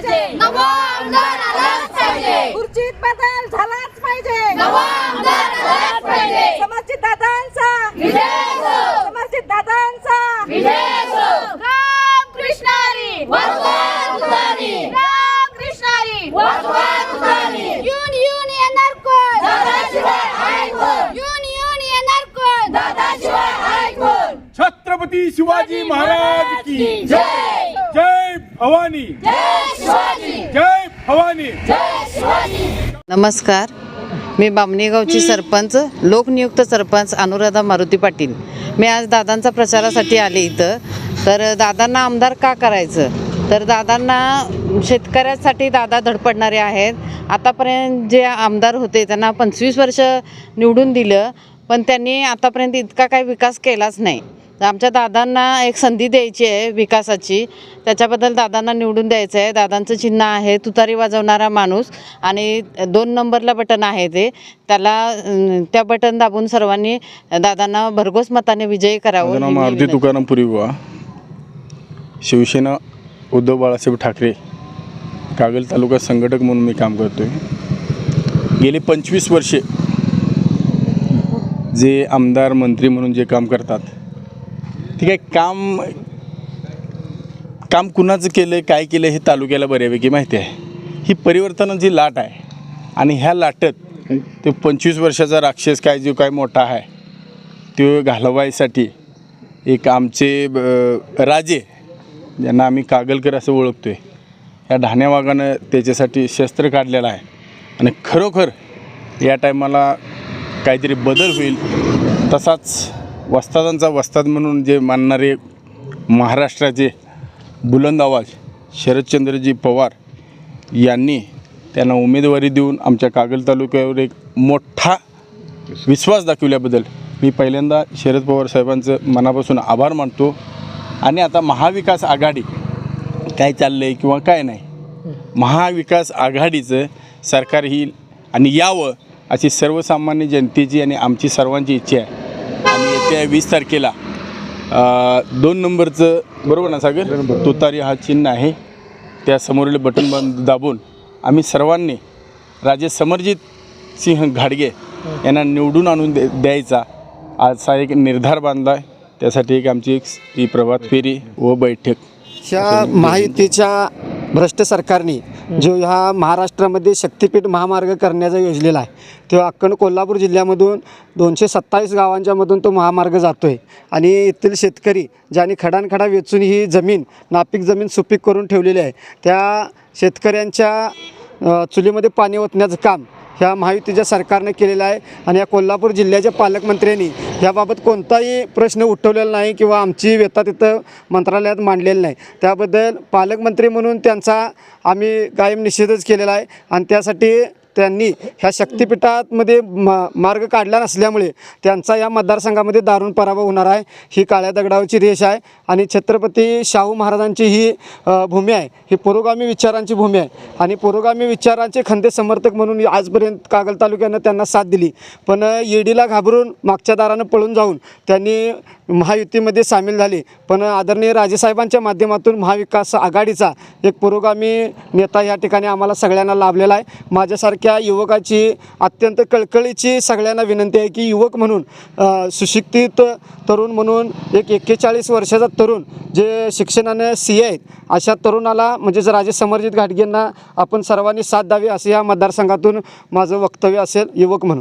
पाहिजे. नवा आमदार आलाच पाहिजे. खुर्चीत बदल झालाच पाहिजे. नवा आमदार आलाच पाहिजे. समर्जित दादांचा. विजय असो समर्जित दादांचा. विजय असो राम कृष्णारी वाजवा तुतारी राम कृष्णारी वाजवा तुतारी येऊन येऊन येणार कोण? दादाशिवाय आहे कोण? येऊन येऊन येणार कोण? दादाशिवाय आहे कोण? छत्रपती शिवाजी महाराज की जय. भवानी। जय जय भवानी। नमस्कार मी बामणेगावची सरपंच लोकनियुक्त सरपंच अनुराधा मारुती पाटील. मी आज दादांचा प्रचारासाठी आले इथं. तर दादांना आमदार का करायचं? तर दादांना शेतकऱ्यासाठी दादा धडपडणारे आहेत. आतापर्यंत जे आमदार होते त्यांना पंचवीस वर्ष निवडून दिलं पण त्यांनी आतापर्यंत इतका काही विकास केलाच नाही. तर आमच्या दादांना एक संधी द्यायची आहे विकासाची. त्याच्याबद्दल दादांना निवडून द्यायचं आहे. दादांचं चिन्ह आहे तुतारी वाजवणारा माणूस आणि दोन नंबरला बटन आहे ते. त्याला त्या बटन दाबून सर्वांनी दादांना भरघोस मताने विजयी करावं मारुती तुकाराम पुरीबुवा शिवसेना उद्धव बाळासाहेब ठाकरे कागल तालुका संघटक म्हणून मी काम करतोय. गेली पंचवीस वर्षे जे आमदार मंत्री म्हणून जे काम करतात ठीक आहे काम काम कुणाचं केलं काय केलं हे तालुक्याला बऱ्यापैकी माहिती आहे. ही परिवर्तनाची लाट आहे आणि ह्या लाटत ते पंचवीस वर्षाचा राक्षस काय जो काय मोठा आहे तो घालवायसाठी एक आमचे राजे ज्यांना आम्ही कागलकर असं ओळखतो आहे ह्या ढाण्या वाघानं त्याच्यासाठी शस्त्र काढलेलं आहे. आणि खरोखर या टायमाला काहीतरी बदल होईल तसाच वस्तादांचा वस्ताद म्हणून जे मानणारे महाराष्ट्राचे बुलंद आवाज शरदचंद्रजी पवार यांनी त्यांना उमेदवारी देऊन आमच्या कागल तालुक्यावर एक मोठा विश्वास दाखवल्याबद्दल मी पहिल्यांदा शरद पवार साहेबांचं मनापासून आभार मानतो. आणि आता महाविकास आघाडी काय चाललं आहे किंवा काय नाही महाविकास आघाडीचं सरकार येईल आणि यावं अशी सर्वसामान्य जनतेची आणि आमची सर्वांची इच्छा आहे. आणि येत्या वीस तारखेला दोन नंबरचं बरोबर ना सागर? तुतारी हा चिन्ह आहे. त्या समोरील बटन बंद दाबून आम्ही सर्वांनी राजे समरजित सिंह घाडगे यांना निवडून आणून दे द्यायचा. असा एक निर्धार बांधला आहे. त्यासाठी एक आमची एक ही प्रभात फेरी व बैठक. ह्या महायुतीच्या भ्रष्ट सरकारने जो ह्या महाराष्ट्रामध्ये शक्तिपीठ महामार्ग करण्याचा योजलेला आहे. तो अक्कड कोल्हापूर जिल्ह्यामधून दोनशे सत्तावीस गावांच्यामधून तो महामार्ग जातो आहे आणि येथील शेतकरी ज्यांनी खडानखडा वेचून ही जमीन नापीक जमीन सुपीक करून ठेवलेली आहे त्या शेतकऱ्यांच्या चुलीमध्ये पाणी ओतण्याचं काम ह्या महायुतीच्या सरकारनं केलेलं आहे आणि या कोल्हापूर जिल्ह्याच्या पालकमंत्र्यांनी याबाबत कोणताही प्रश्न उठवलेला नाही किंवा आमची व्यथा तिथं मंत्रालयात मांडलेली नाही. त्याबद्दल पालकमंत्री म्हणून त्यांचा आम्ही कायम निषेधच केलेला आहे. आणि त्यासाठी त्यांनी ह्या शक्तिपीठामध्ये म मार्ग काढला नसल्यामुळे त्यांचा या मतदारसंघामध्ये दारुण पराभव होणार आहे. ही काळ्या दगडावरची रेष आहे आणि छत्रपती शाहू महाराजांची ही भूमी आहे. ही पुरोगामी विचारांची भूमी आहे. आणि पुरोगामी विचारांचे खंदे समर्थक म्हणून आजपर्यंत कागल तालुक्यानं त्यांना साथ दिली. पण ईडीला घाबरून मागच्या दारानं पळून जाऊन त्यांनी महायुतीमध्ये सामील झाले. पण आदरणीय राजेसाहेबांच्या माध्यमातून महाविकास आघाडीचा एक पुरोगामी नेता या ठिकाणी आम्हाला सगळ्यांना लाभलेला आहे. माझ्यासारख्या युवकाची अत्यंत कळकळीची सगळ्यांना विनंती आहे की युवक म्हणून सुशिक्षित तरुण म्हणून एक एक्केचाळीस वर्षाचा तरुण जे शिक्षणाने सी आहेत अशा तरुणाला म्हणजेच राजे समरजित घाटगेंना आपण सर्वांनी साथ द्यावी असे या मतदारसंघातून माझं वक्तव्य असेल युवक म्हणून.